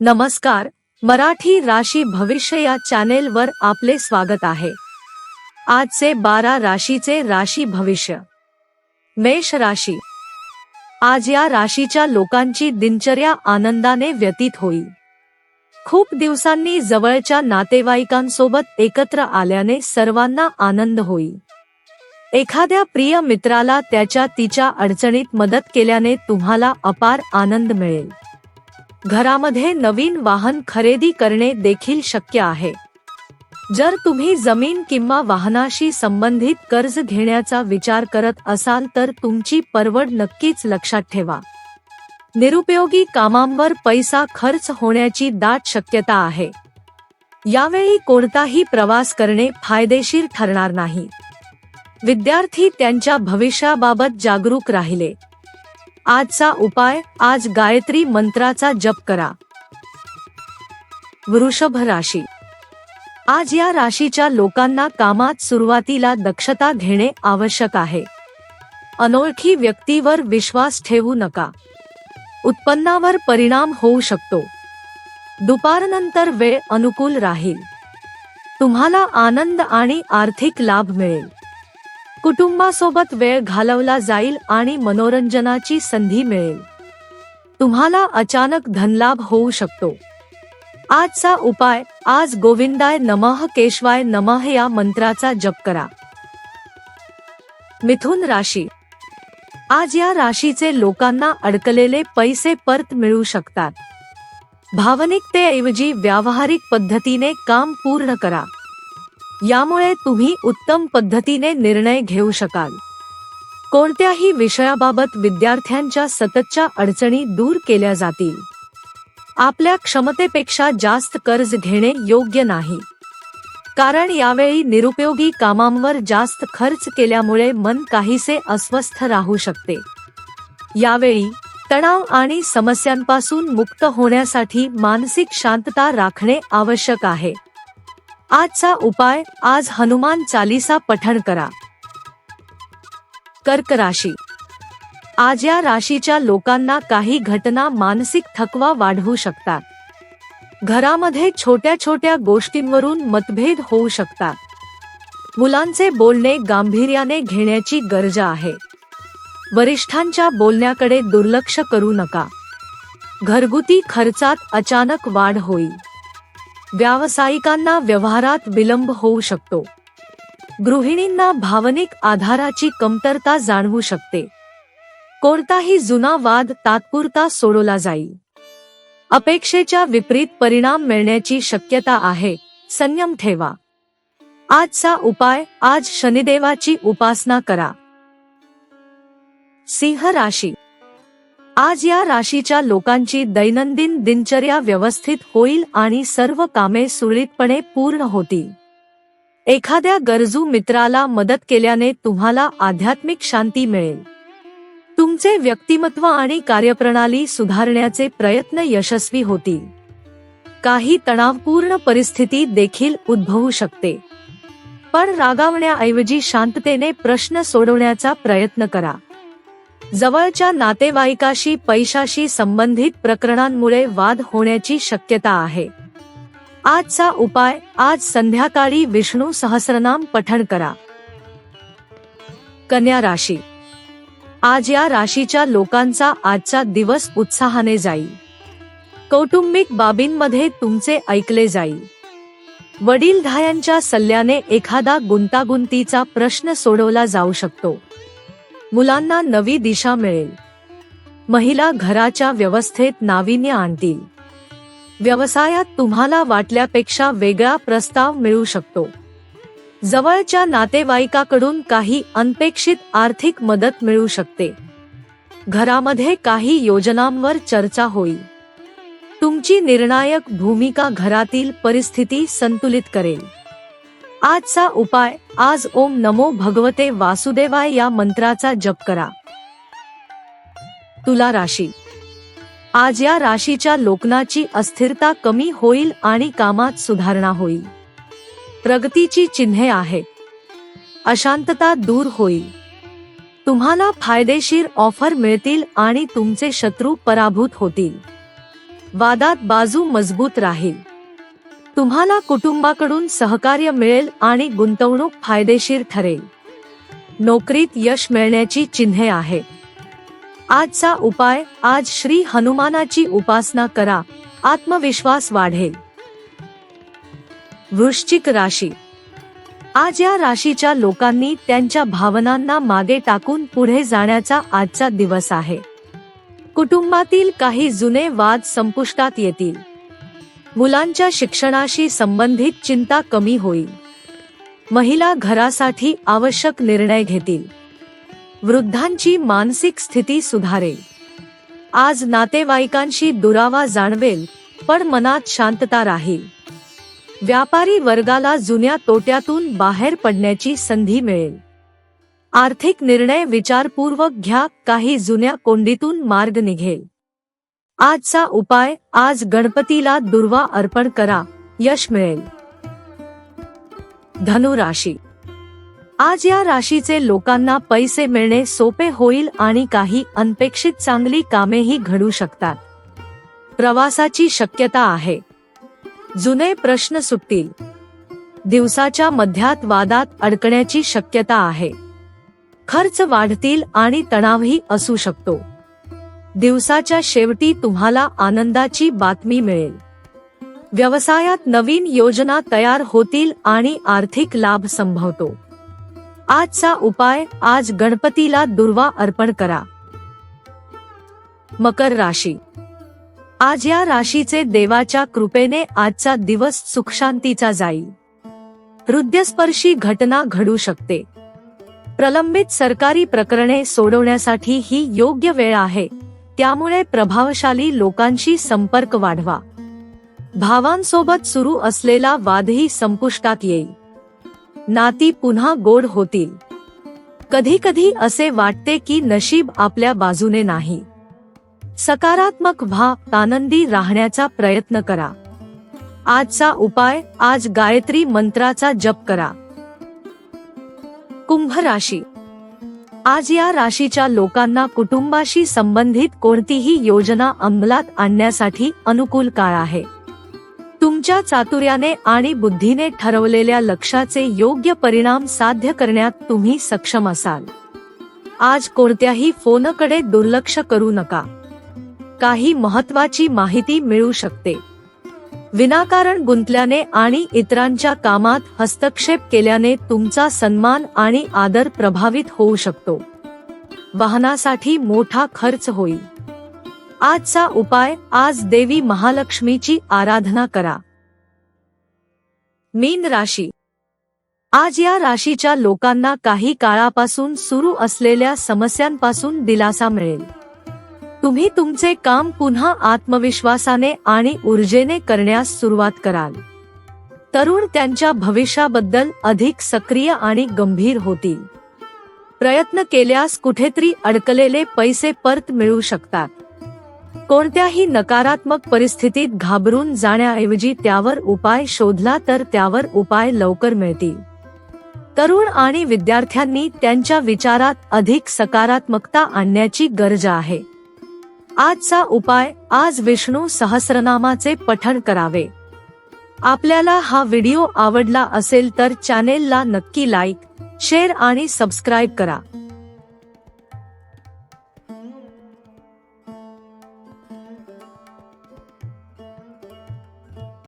नमस्कार मराठी राशी भविष्य या चॅनेलवर आपले स्वागत आहे. आजचे बारा राशीचे राशी भविष्य. मेष राशी. आज या राशीच्या लोकांची दिनचर्या आनंदाने व्यतीत होईल. खूप दिवसांनी जवळच्या नातेवाईकांसोबत एकत्र आल्याने सर्वांना आनंद होईल. एखाद्या प्रिय मित्राला त्याच्या तिच्या अडचणीत मदत केल्याने तुम्हाला अपार आनंद मिळेल. घरामध्ये नवीन वाहन खरेदी करणे देखील शक्य आहे. जर तुम्ही जमीन किंवा वाहनाशी संबंधित कर्ज घेण्याचा विचार करत असाल तर तुमची परवड नक्कीच लक्षात ठेवा. निरुपयोगी कामांवर पैसा खर्च होण्याची दाट शक्यता आहे. यावेळी कोणताही प्रवास करणे फायदेशीर ठरणार नाही. विद्यार्थी त्यांच्या भविष्याबाबत जागरूक राहिले. आजचा उपाय आज गायत्री मंत्राचा जप करा. वृषभ राशी. आज या राशीच्या लोकांना कामात सुरुवातीला दक्षता घेणे आवश्यक आहे. अनोळखी व्यक्तीवर विश्वास ठेवू नका. उत्पन्नावर परिणाम होऊ शकतो. दुपारनंतर वेळ अनुकूल राहील. तुम्हाला आनंद आणि आर्थिक लाभ मिळेल. कुटुंबासोबत वेळ घालवला जाईल आणि मनोरंजनाची संधी मिळेल. तुम्हाला अचानक धनलाभ होऊ शकतो. आजचा उपाय आज गोविंदाय नमः केशवाय नमः या मंत्राचा जप करा. मिथुन राशी. आज या राशीचे लोकांना अडकलेले पैसे परत मिळू शकतात. भावनिकतेऐवजी व्यावहारिक पद्धतीने काम पूर्ण करा. यामुळे तुम्ही उत्तम पद्धतीने निर्णय घेऊ शकाल. कोणत्याही विषयाबाबत विद्यार्थ्यांच्या सततच्या अडचणी दूर केल्या जातील. आपल्या क्षमतेपेक्षा जास्त कर्ज घेणे योग्य नाही. कारण यावेळी निरुपयोगी कामांवर जास्त खर्च केल्यामुळे मन काहीसे अस्वस्थ राहू शकते. यावेळी तणाव आणि समस्यांपासून मुक्त होण्यासाठी मानसिक शांतता राखणे आवश्यक आहे. आजचा उपाय आज हनुमान चालीसा पठण करा. कर्क राशी. आज या राशीच्या लोकांना काही घटना मानसिक थकवा वाढवू शकतात. घरामध्ये छोट्या छोट्या गोष्टींवरून मतभेद होऊ शकतात. मुलांचे बोलणे गांभीर्याने घेण्याची गरज आहे. वरिष्ठांच्या बोलण्याकडे दुर्लक्ष करू नका. घरगुती खर्चात अचानक वाढ होईल. व्यावसायिकांना व्यवहारात विलंब होऊ शकतो. गृहिणींना भावनिक आधाराची कमतरता जाणवू शकते. कोणताही जुना वाद तात्पुरता सोडवला जाईल. अपेक्षेच्या विपरीत परिणाम मिळण्याची शक्यता आहे. संयम ठेवा. आजचा उपाय आज शनिदेवाची उपासना करा. सिंह राशी आज या राशीच्या लोकांची दैनंदिन दिनचर्या व्यवस्थित होईल आणि सर्व कामे सुरळीतपणे पूर्ण होतील. एखाद्या गरजू मित्राला मदत केल्याने तुम्हाला आध्यात्मिक शांती मिळेल. तुमचे व्यक्तिमत्व आणि कार्यप्रणाली सुधारण्याचे प्रयत्न यशस्वी होतील. काही तणावपूर्ण परिस्थिती देखील उद्भवू शकते. पण रागावण्याऐवजी शांततेने प्रश्न सोडवण्याचा प्रयत्न करा. जवळच्या नातेवाईकाशी पैशाशी संबंधित प्रकरणांमुळे वाद होण्याची शक्यता आहे. आजचा उपाय आज संध्याकाळी विष्णू सहस्रनाम पठण करा. कन्या राशी. आज या राशीच्या लोकांचा आजचा दिवस उत्साहाने जाईल. कौटुंबिक बाबींमध्ये तुमचे ऐकले जाईल. वडीलधायांच्या सल्ल्याने एखादा गुंतागुंतीचा प्रश्न सोडवला जाऊ शकतो. मुलांना नवी दिशा मिळेल. महिला घराच्या व्यवस्थेत नाविन्य आणतील. व्यवसायात तुम्हाला वाटल्यापेक्षा वेगळा प्रस्ताव मिळू शकतो. जवळच्या नातेवाईकाकडून काही अनपेक्षित आर्थिक मदत मिळू शकते. घरामध्ये काही योजनांवर चर्चा होईल. तुमची निर्णायक भूमिका घरातील परिस्थिती संतुलित करेल. आजचा उपाय आज ओम नमो भगवते वासुदेवाय या मंत्राचा जप करा. तुला राशी. आज या राशीच्या लोकनाची अस्थिरता कमी होईल आणि कामात सुधारणा होईल. प्रगतीची चिन्हे आहे. अशांतता दूर होईल. तुम्हाला फायदेशीर ऑफर मिळतील आणि तुमचे शत्रू पराभूत होतील. वादात बाजू मजबूत राहील. तुम्हाला कुटुंबाकडून सहकार्य मिळेल आणि गुंतवणूक फायदेशीर ठरेल. नोकरीत यश मिळण्याची चिन्हे आहेत. आजचा उपाय आज श्री हनुमानाची उपासना करा. आत्मविश्वास वाढेल. वृश्चिक राशी. आज या राशीच्या लोकांनी त्यांच्या भावनांना मागे टाकून पुढे जाण्याचा आजचा दिवस आहे. कुटुंबातील काही जुने वाद संपुष्टात येतील. मुलांच्या शिक्षणाशी संबंधित चिंता कमी होईल. महिला घरासाठी आवश्यक निर्णय घेतील. वृद्धांची मानसिक स्थिती सुधारेल. आज नातेवाईकांशी दुरावा जाणवेल पण मनात शांतता राहील. व्यापारी वर्गाला जुन्या तोट्यातून बाहेर पडण्याची संधी मिळेल. आर्थिक निर्णय विचारपूर्वक घ्या काही जुन्या कोंडीतून मार्ग निघेल. आजचा उपाय आज गणपतीला दुर्वा अर्पण करा यश मिळेल. धनु राशी. आज या राशीचे लोकांना पैसे मिळणे सोपे होईल आणि काही अनपेक्षित चांगली कामेही घडू शकतात. प्रवासाची शक्यता आहे. जुने प्रश्न सुटतील. दिवसाच्या मध्यात वादात अडकण्याची शक्यता आहे. खर्च वाढतील आणि तणावही असू शकतो. दिवसाच्या शेवटी तुम्हाला आनंदाची बातमी मिळेल. व्यवसायात नवीन योजना तयार होतील आणि आर्थिक लाभ संभवतो. आजचा उपाय आज गणपतीला दुर्वा अर्पण करा. मकर राशी. आज या राशीचे देवाच्या कृपेने आजचा दिवस सुखशांतीचा जाईल. हृदयस्पर्शी घटना घडू शकते. प्रलंबित सरकारी प्रकरणे सोडवण्यासाठी ही योग्य वेळ आहे. त्यामुळे प्रभावशाली लोकांशी संपर्क वाढवा. भावांसोबत सुरू असलेला वादही संपुष्टात येईल. नाती पुन्हा गोड होतील. कधी कधी असे वाटते की नशीब आपल्या बाजूने नाही. सकारात्मक व्हा आनंदी राहण्याचा प्रयत्न करा. आजचा उपाय आज गायत्री मंत्राचा जप करा. कुंभ राशी आज या राशीच्या लोकांना कुटुंबाशी संबंधित कोणतीही योजना अंमलात आणण्यासाठी अनुकूल काळ आहे. तुमच्या चातुर्याने आणि बुद्धीने ठरवलेल्या लक्षाचे योग्य परिणाम साध्य करण्यात तुम्ही सक्षम असाल. आज कोणत्याही फोनकडे दुर्लक्ष करू नका. काही महत्वाची माहिती मिळू शकते. विनाकारण गुंतल्याने आणि इतरांच्या कामात हस्तक्षेप केल्याने तुमचा सन्मान आणि आदर प्रभावित होऊ शकतो. वाहनासाठी मोठा खर्च होईल. आजचा उपाय आज देवी महालक्ष्मीची आराधना करा. मीन राशी. आज या राशीच्या लोकांना काही काळापासून सुरू असलेल्या समस्यांपासून दिलासा मिळेल. तुम्ही तुमचे काम पुन्हा आत्मविश्वासाने आणि ऊर्जेने करण्यास सुरुवात कराल. तरुण त्यांच्या भविष्याबद्दल अधिक सक्रिय आणि गंभीर होतील. प्रयत्न केल्यास कुठेतरी अडकलेले पैसे परत मिळू शकतात. कोणत्याही नकारात्मक परिस्थितीत घाबरून जाण्याऐवजी त्यावर उपाय शोधला तर त्यावर उपाय लवकर मिळतील. तरुण आणि विद्यार्थ्यांनी त्यांच्या विचारात अधिक सकारात्मकता आणण्याची गरज आहे. आजचा उपाय आज विष्णू सहस्रनामाचे पठण करावे. आपल्याला हा व्हिडिओ आवडला असेल तर चॅनेलला नक्की लाईक शेअर आणि सबस्क्राईब करा.